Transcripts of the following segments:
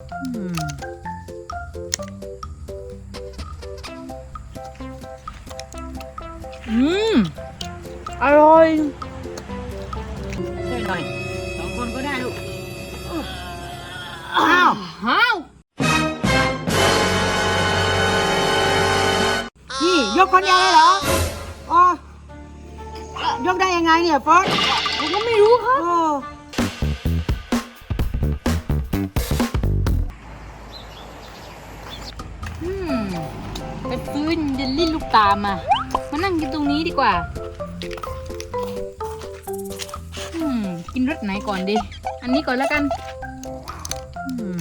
อืมอืม อร่อย ช่วยหน่อยสองคนก็ได้ลูก อ้าวฮ้าวนี่ ยกคนเดียวเลยเหรอ อ๋อ ยกได้ยังไงเนี่ยฟอสผมก็ไม่รู้ครับ ลลี่ลูกตามา มานั่งกินตรงนี้ดีกว่า อืม กินรสไหนก่อนดี อันนี้ก่อนแล้วกัน อืม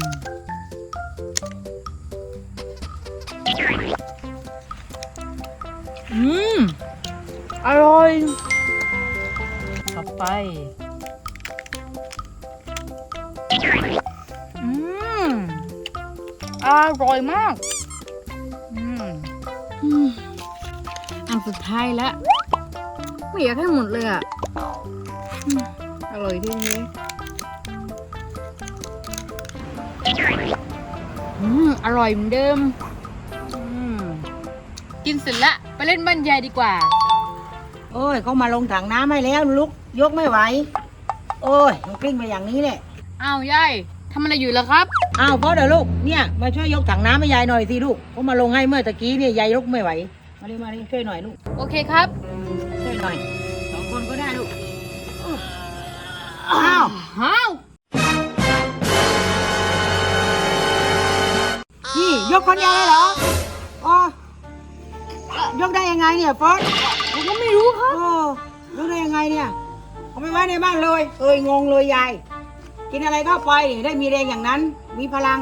อืม อร่อยต่อไป อืม อร่อยมาก อืม อืมอันสุดท้ายแล้วไม่อยากให้หมดเลยอะอืมอร่อยที่นี้อืมอร่อยเหมือนเดิมอืมกินเสร็จละ ไปเล่นบ้านยายดีกว่า โอ้ยเขามาลงถังน้ำให้แล้วลุก ยกไม่ไหว โอ้ยมันกลิ้งไปอย่างนี้แหละอ้าวยาย ทำอะไรอยู่ล่ะครับ อ้าวพ่อเดี๋ยวลูกเนี่ยมาช่วยยกถังน้ำให้ยายหน่อยสิลูกเขามาลงให้เมื่อตะกี้เนี่ยยายยกไม่ไหว มาเลยมาเลยช่วยหน่อยลูกโอเคครับ ช่วยหน่อยสองคนก็ได้ลูกอ้าวฮ้าวนี่ยกคนเดียวเลยเหรออ๋อยกได้ยังไงเนี่ยฟอสผมก็ไม่รู้ครับโอ้ยกได้ยังไงเนี่ยเอาไปไว้ในบ้านเลย เอ้ยงงเลยยาย กินอะไรเข้าไปนี่ได้มีแรงอย่างนั้น มีพลัง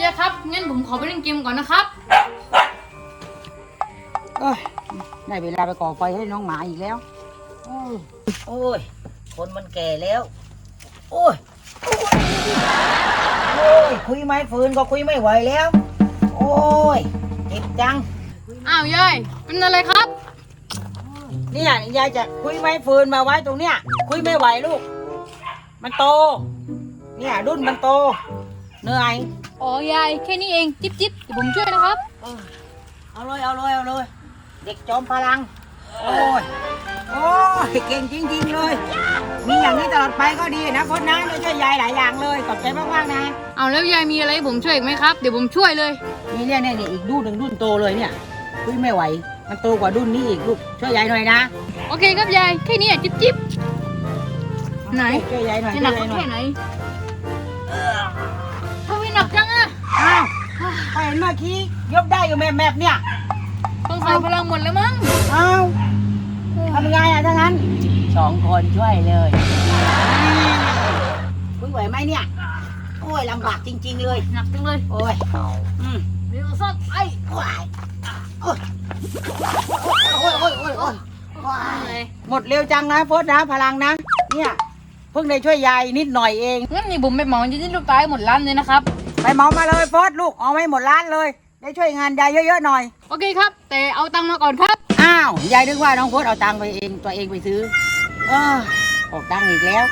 ยายครับ งั้นผมขอไปเล่นเกมก่อนนะครับ เอ้ยได้เวลาไปก่อไฟให้น้องหมาอีกแล้ว โอ้ยโอ้ย คนมันแก่แล้ว โอ้ย โอ้ย คุยไม้ฟืนก็คุยไม่ไหวแล้ว โอ้ยเจ็บจัง อ้าวยายเป็นอะไรครับ เนี่ยยายจะคุยไม้ฟืนมาไว้ตรงเนี้ยคุยไม่ไหวลูก มันโต เนี่ยรุ่นมันโต เหนื่อยอ๋อยายแค่นี้เองจิ๊บจิ๊บเดี๋ยวผมช่วยนะครับ เออเอาเลยเอาเลยเอาเลย เด็กจอมพลัง โอ้ย โอ้ย เก่งจริงๆเลย มีอย่างนี้ตลอดไปก็ดีนะพจน์นะได้ช่วยยายหลายอย่างเลยขอบใจมากๆนะ เอาแล้วยายมีอะไรให้ผมช่วยอีกไหมครับ เดี๋ยวผมช่วยเลย นี่เนี่ยเนี่ยอีกรุ่นหนึ่งรุ่นโตเลยเนี่ยคุยไม่ไหว มันโตกว่ารุ่นนี้อีกลูกช่วยยายหน่อยนะ โอเคครับยายแค่นี้อะจิ๊บจิ๊บ ไหนช่วยยายหน่อยจะช่หนัวกยยายหน่อแค่ยไหนทำไมหนักจังอะอ้าวก็เห็นเมื่อกี้ยกได้อยู่แมบแมบๆเนี่ยต้องใส่พลังหมดแล้วมั้งอ้าวทำยังไงอะถ้างั้นสองคนช่วยเลยคุยไหวไหมเนี่ยโอ้ยลำบากจริง ๆ เลยหนักจังเลยโอ้ยอืมเดี๋ยวซ่อนไอ้โอ้ยโอ้ยโอ้ยโอ้ยโอ้ยโอ้ยโอ้ยหมดเร็วจังนะโฟสนะพลังนะเนี่ย เพิ่งได้ช่วยยายนิดหน่อยเองงั้นนี่ผมไปเหมาจะได้ลูกตายหมดร้านเลยนะครับ ไปเหมามาเลยโฟสลูกเอาไม่หมดร้านเลย ได้ช่วยงานยายเยอะๆหน่อย โอเคครับ แต่เอาตังค์มาก่อนครับ อ้าวยายนึกว่าน้องโฟสเอาตังค์ไปเองตัวเองไปซื้อ เออออกตังค์อีกแล้ว